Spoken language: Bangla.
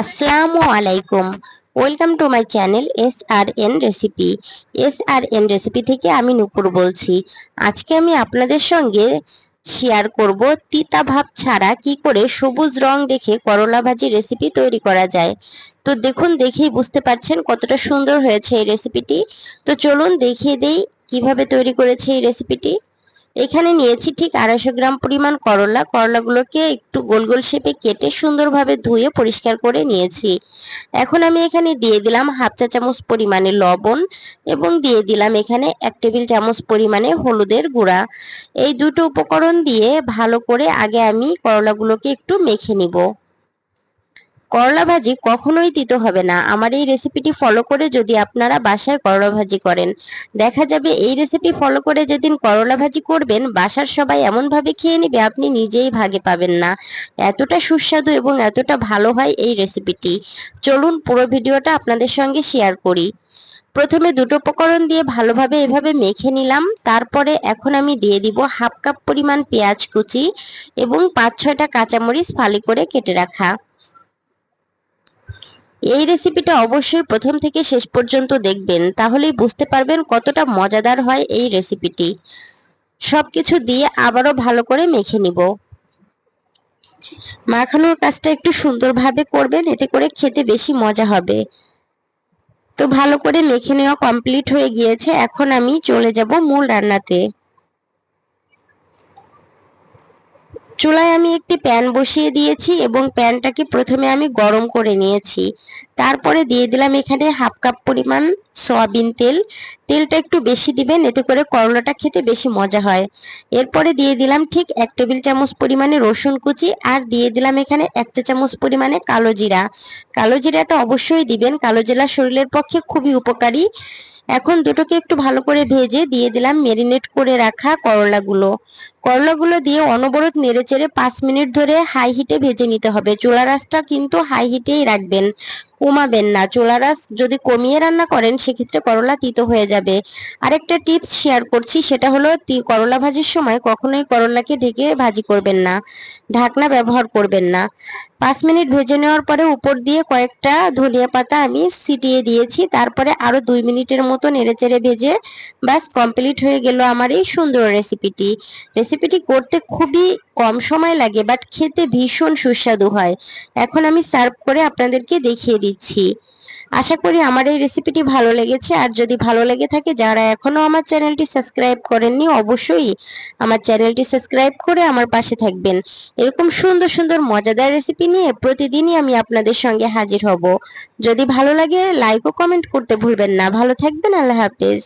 আসসালামু আলাইকুম। Welcome to my channel S R N recipe S R N recipe থেকে আমি নুপুর বলছি। আজকে আমি আপনাদের সঙ্গে শেয়ার করব তিতা ভাব ছাড়া কি করে সবুজ রং দেখে করলা ভাজি রেসিপি তৈরি করা যায়। তো দেখুন, দেখেই বুঝতে পারছেন কতটা সুন্দর হয়েছে এই রেসিপিটি তো চলুন দেখিয়ে দেই কীভাবে তৈরি করেছে এই রেসিপিটি এখানে নিয়েছি ঠিক আড়াইশো গ্রাম পরিমাণ করলা। করলাগুলোকে একটু গোল গোল শেপে কেটে সুন্দরভাবে ধুয়ে পরিষ্কার করে নিয়েছি। এখন আমি এখানে দিয়ে দিলাম হাফ চা চামচ পরিমাণে লবণ এবং দিয়ে দিলাম এখানে এক টেবিল চামচ পরিমাণে হলুদের গুঁড়া। এই দুটো উপকরণ দিয়ে ভালো করে আগে আমি করলাগুলোকে একটু মেখে নিব। করলা ভাজি কখনোই তিতো হবে না। আমার এই রেসিপিটি ফলো করে যদি আপনারা বাসায় করলা ভাজি করেন, দেখা যাবে এই রেসিপি ফলো করে যেদিন করলা ভাজি করবেন, বাসার সবাই এমনভাবে খেয়ে নেবে, আপনি নিজেই ভাগে পাবেন না। এতটা সুস্বাদু এবং এতটা ভালো হয় এই রেসিপিটি চলুন পুরো ভিডিওটা আপনাদের সঙ্গে শেয়ার করি। প্রথমে দুটো উপকরণ দিয়ে ভালোভাবে এভাবে মেখে নিলাম। তারপরে এখন আমি দিয়ে দিব হাফ কাপ পরিমাণ পেঁয়াজ কুচি এবং পাঁচ ছয়টা কাঁচামরিচ ফালি করে কেটে রাখা। এই রেসিপিটা অবশ্যই প্রথম থেকে শেষ পর্যন্ত দেখবেন, তাহলেই বুঝতে পারবেন কতটা মজাদার হয় এই রেসিপিটি সব কিছু দিয়ে আবারও ভালো করে মেখে নিব। মাখানোর কাজটা একটু সুন্দরভাবে করবেন, এতে করে খেতে বেশি মজা হবে। তো ভালো করে মেখে নেওয়া কমপ্লিট হয়ে গিয়েছে, এখন আমি চলে যাব মূল রান্নাতে। চুলায় আমি একটি প্যান বসিয়ে দিয়েছি এবং প্যানটাকে প্রথমে আমি গরম করে নিয়েছি। তারপরে দিয়ে দিলাম এখানে হাফ কাপ পরিমাণ সয়াবিন তেল। তেলটা একটু বেশি দিবেন, এতে করে করলাটা খেতে বেশি মজা হয়। এরপরে দিয়ে দিলাম ঠিক এক টেবিল চামচ পরিমাণে রসুন কুচি আর দিয়ে দিলাম এখানে এক চা চামচ পরিমাণে কালো জিরা। কালো জিরাটা অবশ্যই দিবেন, কালো জিরা শরীরের পক্ষে খুবই উপকারী। এখন দুটোকে একটু ভালো করে ভেজে দিয়ে দিলাম মেরিনেট করে রাখা করলাগুলো। করলাগুলো দিয়ে অনবরত নেড়ে চেড়ে পাঁচ মিনিট ধরে হাই হিটে ভেজে নিতে হবে। চুলা রাসটা কিন্তু হাই হিটেই রাখবেন। কমাবেন না। চুলা রাস যদি কমিয়ে রান্না করেন, সেক্ষেত্রে করলা তিতো হয়ে যাবে। আরেকটা টিপস শেয়ার করছি, সেটা হলো করলা ভাজির সময় কখনোই করলাকে ঢেকে ভাজি করবেন না, ঢাকনা ব্যবহার করবেন না। পাঁচ মিনিট ভেজে নেওয়ার পরে উপর দিয়ে কয়েকটা ধনিয়া পাতা আমি ছিটিয়ে দিয়েছি। তারপরে আরও দুই মিনিটের মতো নেড়েচেড়ে ভেজে ব্যাস কমপ্লিট হয়ে গেল আমার এই সুন্দর রেসিপিটি রেসিপিটি করতে খুবই কম সময় লাগে বাট খেতে ভীষণ সুস্বাদু হয়। এখন আমি সার্ভ করে আপনাদেরকে দেখিয়ে দিচ্ছি। আশা করি আমার এই রেসিপিটি ভালো লেগেছে। আর যদি ভালো লেগে থাকে, যারা এখনও আমার চ্যানেলটি সাবস্ক্রাইব করেননি, অবশ্যই আমার চ্যানেলটি সাবস্ক্রাইব করে আমার পাশে থাকবেন। এরকম সুন্দর সুন্দর, মজাদার রেসিপি নিয়ে প্রতিদিনই আমি আপনাদের সঙ্গে হাজির হব। যদি ভালো লাগে লাইক ও কমেন্ট করতে ভুলবেন না। ভালো থাকবেন, আল্লাহ হাফেজ।